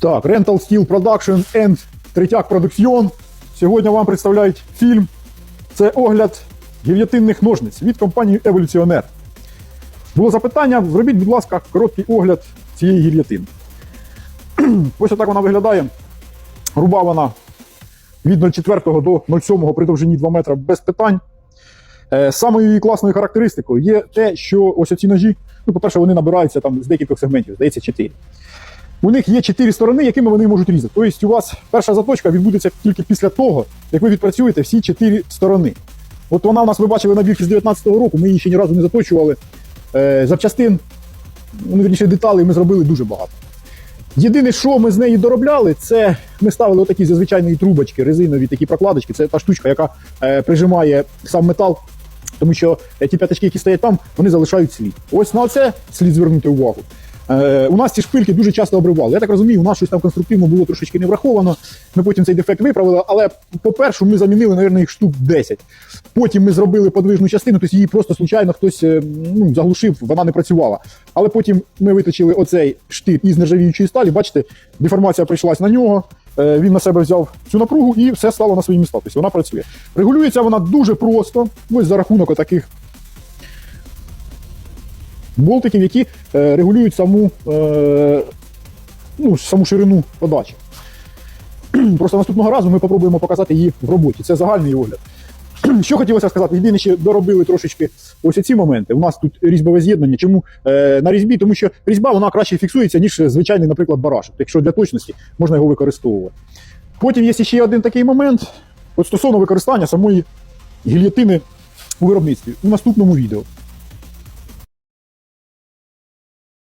Так, Rental Steel Production and Третяк Production. Сьогодні вам представляють фільм. Це огляд гільйотинних ножниць від компанії Еволюціонер. Було запитання: зробіть, будь ласка, короткий огляд цієї гільйотини. Ось отак вона виглядає. Руба вона від 0,4 до 0,7 при довжині 2 метра без питань. Е, Самою її класною характеристикою є те, що ось ці ножі, ну, по-перше, вони набираються там з декількох сегментів, здається, 4. У них є чотири сторони, якими вони можуть різати. Тобто у вас перша заточка відбудеться тільки після того, як ви відпрацюєте всі чотири сторони. От вона у нас, ви бачили набірки з 19-го року, ми її ще ні разу не заточували. Е, запчастин, ну, вірніше, деталей ми зробили дуже багато. Єдине, що ми з неї доробляли, це ми ставили отакі зазвичайні трубочки, резинові такі прокладочки. Це та штучка, яка е, прижимає сам метал. Тому що е, ті п'ятачки, які стоять там, вони залишають слід. Ось на це слід звернути увагу. Е, у нас ці шпильки дуже часто обривали. Я так розумію, у нас щось там конструктивно було трошечки не враховано. Ми потім цей дефект виправили, але по-перше, ми замінили, мабуть, їх штук 10. Потім ми зробили подвижну частину, тобто її просто случайно хтось е, ну, заглушив, вона не працювала. Але потім ми виточили оцей штир із нержавіючої сталі. Бачите, деформація прийшлась на нього. Е, Він на себе взяв цю напругу і все стало на свої місця. Тобто вона працює. Регулюється вона дуже просто. Ось за рахунок таких болтиків, які е, регулюють саму, е, ну, саму ширину подачі. Просто наступного разу ми спробуємо показати її в роботі. Це загальний огляд. Що хотілося сказати, єдине, ще доробили трошечки ось ці моменти. У нас тут різьбове з'єднання. Чому е, на різьбі? Тому що різьба вона краще фіксується, ніж звичайний, наприклад, барашок. Якщо для точності можна його використовувати. Потім є ще один такий момент от стосовно використання самої гільйотини у виробництві у наступному відео.